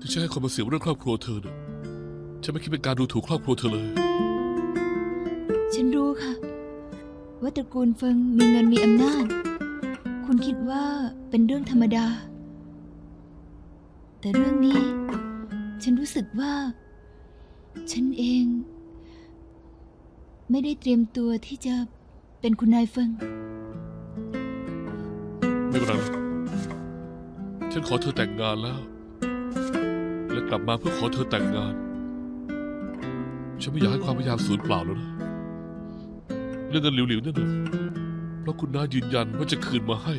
ที่ฉันให้คนมาเสียเรื่องครอบครัวเธอเนี่ยฉันไม่คิดเป็นการดูถูกครอบครัวเธอเลย ฉันรู้ค่ะ ว่าตระกูลเฟิงมีเงินมีอำนาจ คุณคิดว่าเป็นเรื่องธรรมดา แต่เรื่องนี้ ฉันรู้สึกว่า ฉันเอง ไม่ได้เตรียมตัวที่จะเป็นคุณนายเฟิง ไม่เป็นไรหรอก ฉันขอเธอแต่งงานแล้ว และกลับมาเพื่อขอเธอแต่งงาน ฉันไม่อยากให้ความพยายามสูญเปล่าแล้วนะเรื่องเงินหลิวๆนั่นน่ะเพราะคุณน้ายืนยันว่าจะคืนมาให้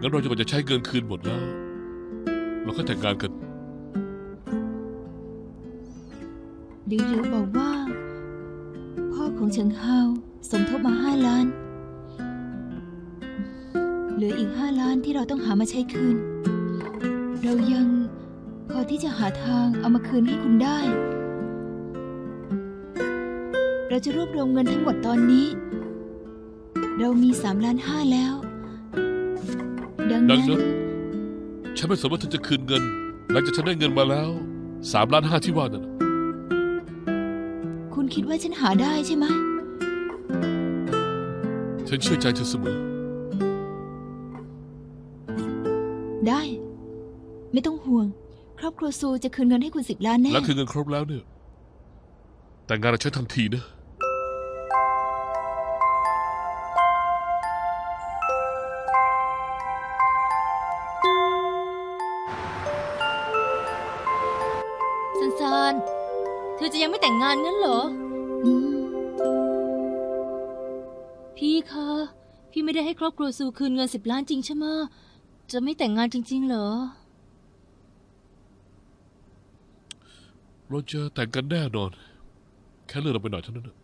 งั้นเราจะมาจะใช้เงินคืนหมดแล้ว เราก็แต่งงานกันหลิวหลิวบอกว่า พ่อของเฉิงฮาสมทบมาห้าล้าน เหลืออีกห้าล้านที่เราต้องหามาใช้คืน เรายังพอที่จะหาทางเอามาคืนให้คุณได้ เราจะรวบรวมเงินทั้งหมดตอนนี้ เรามีสามล้านห้าแล้ว ดังดันั้งนนั้นฉันไม่สนว่าเธอจะคืนเงิน หลังจากฉันได้เงินมาแล้วสามล้านห้าที่ว่านั่นน่ะคุณคิดว่าฉันหาได้ใช่ไหม ฉันเชื่อใจเธอเสมอ ได้ ไม่ต้องห่วง ครอบครัวซูจะคืนเงินให้คุณสิบล้านแน่แล้วคืนเงินครบแล้วเนี่ย แต่งงานกับฉันทันทีนะซันซานเธอจะยังไม่แต่งงานงั้นเหรอ อืมพี่คะ พี่ไม่ได้ให้ครอบครัวซูคืนเงินสิบล้านจริงใช่ไหมะ จะไม่แต่งงานจริง ๆ เหรอ เราจะแต่งกันแน่นอน แค่เลื่อนเราไปหน่อยเท่านั้นนะ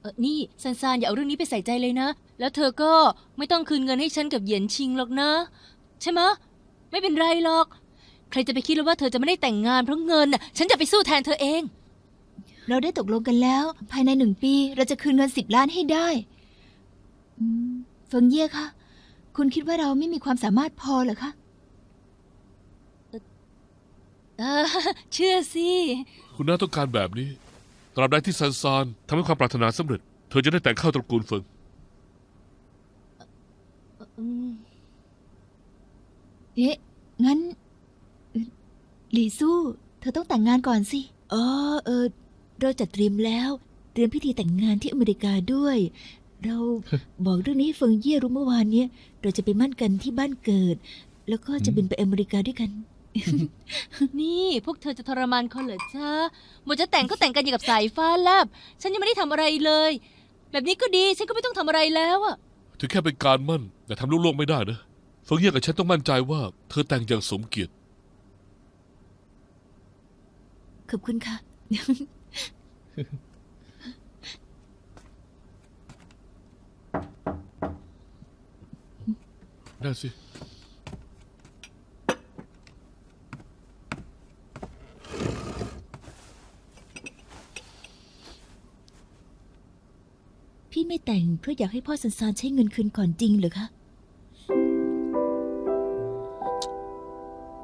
เออนี่ซันซานอย่าเอาเรื่องนี้ไปใส่ใจเลยนะ แล้วเธอก็ไม่ต้องคืนเงินให้ฉันกับเหยียนชิงหรอกนะ ใช่ไหมะไม่เป็นไรหรอก ใครจะไปคิดแล้วว่าเธอจะไม่ได้แต่งงานเพราะเงินน่ะฉันจะไปสู้แทนเธอเอง เราได้ตกลงกันแล้ว ภายในหนึ่งปี เราจะคืนเงินสิบล้านให้ได้อืมเฟิงเย่คะ คุณคิดว่าเราไม่มีความสามารถพอเหรอคะเออเชื่อสิ คุณน้าต้องการแบบนี้ ตราบใดที่ซันซานทำให้ความปรารถนาสำเร็จ เธอจะได้แต่งเข้าตระกูลเฟิงอืมเอ๊ะ งั้นเอ่อหลี่สู้เธอต้องแต่งงานก่อนสิ อ๋อเออเราจัดเตรียมแล้ว เตรียมพิธีแต่งงานที่อเมริกาด้วย เราบอกเรื่องนี้ให้เฟิงเย่รู้เมื่อวานเนี้ยเราจะไปมั่นกันที่บ้านเกิด แล้วก็จะบินไปอเมริกาด้วยกัน นี่พวกเธอจะทรมานคนเหรอจ๊ะหมดจะแต่งก็แต่งกันอย่างกับสายฟ้าแลบฉันยังไม่ได้ทำอะไรเลย แบบนี้ก็ดีฉันก็ไม่ต้องทำอะไรแล้วอะถึงแค่เป็นการมั่น แต่ทำล่วงๆไม่ได้นะเฟิงเย่กับฉันต้องมั่นใจว่า เธอแต่งอย่างสมเกียรติ ขอบคุณค่ะ ได้สิ พี่ไม่แต่งเพื่ออยากให้พ่อสันสานใช้เงินคืนก่อนจริงเหรอคะ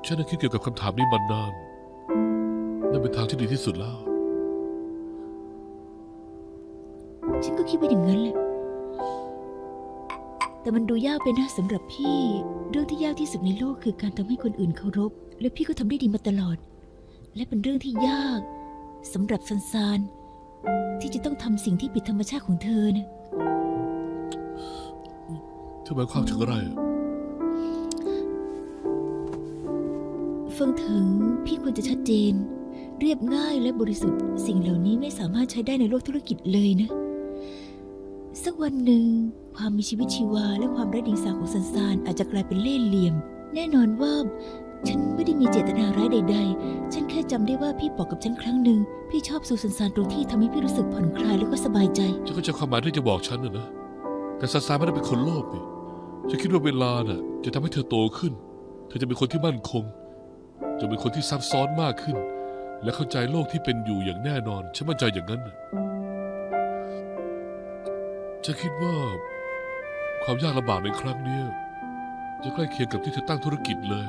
ฉันได้คิดเกี่ยวกับคำถามนี้มานาน นั่นเป็นทางที่ดีที่สุดแล้ว ฉันก็คิดว่าอย่างนั้นแหละ แต่มันดูยากไปนะสำหรับพี่ เรื่องที่ยากที่สุดในโลกคือการทำให้คนอื่นเคารพ และพี่ก็ทำได้ดีมาตลอด และเป็นเรื่องที่ยากสำหรับซันซานที่จะต้องทำสิ่งที่ผิดธรรมชาติของเธอนะเธอหมายความถึงอะไรอะเฟิงถึงพี่ควรจะชัดเจน เรียบง่ายและบริสุทธิ์ สิ่งเหล่านี้ไม่สามารถใช้ได้ในโลกธุรกิจเลยนะ สักวันหนึ่ง ความมีชีวิตชีวาและความไร้เดียงสาของสันสานอาจจะกลายเป็นเล่ห์เหลี่ยม แน่นอนว่า ฉันไม่ได้มีเจตนาร้ายใด ๆ ฉันแค่จำได้ว่าพี่บอกกับฉันครั้งหนึ่ง พี่ชอบสูสันสานตรงที่ทำให้พี่รู้สึกผ่อนคลายแล้วก็สบายใจ ฉันก็จะความหมายที่จะบอกฉันนะนะ แต่ซาซานไม่ได้เป็นคนโลภนี่ฉันคิดว่าเวลาน่ะ จะทำให้เธอโตขึ้น เธอจะเป็นคนที่มั่นคง จะเป็นคนที่ซับซ้อนมากขึ้น และเข้าใจโลกที่เป็นอยู่อย่างแน่นอน ฉันมั่นใจอย่างนั้นนะ ฉันคิดว่าความยากลำบากในครั้งนี้จะใกล้เคียงกับที่เธอตั้งธุรกิจเลย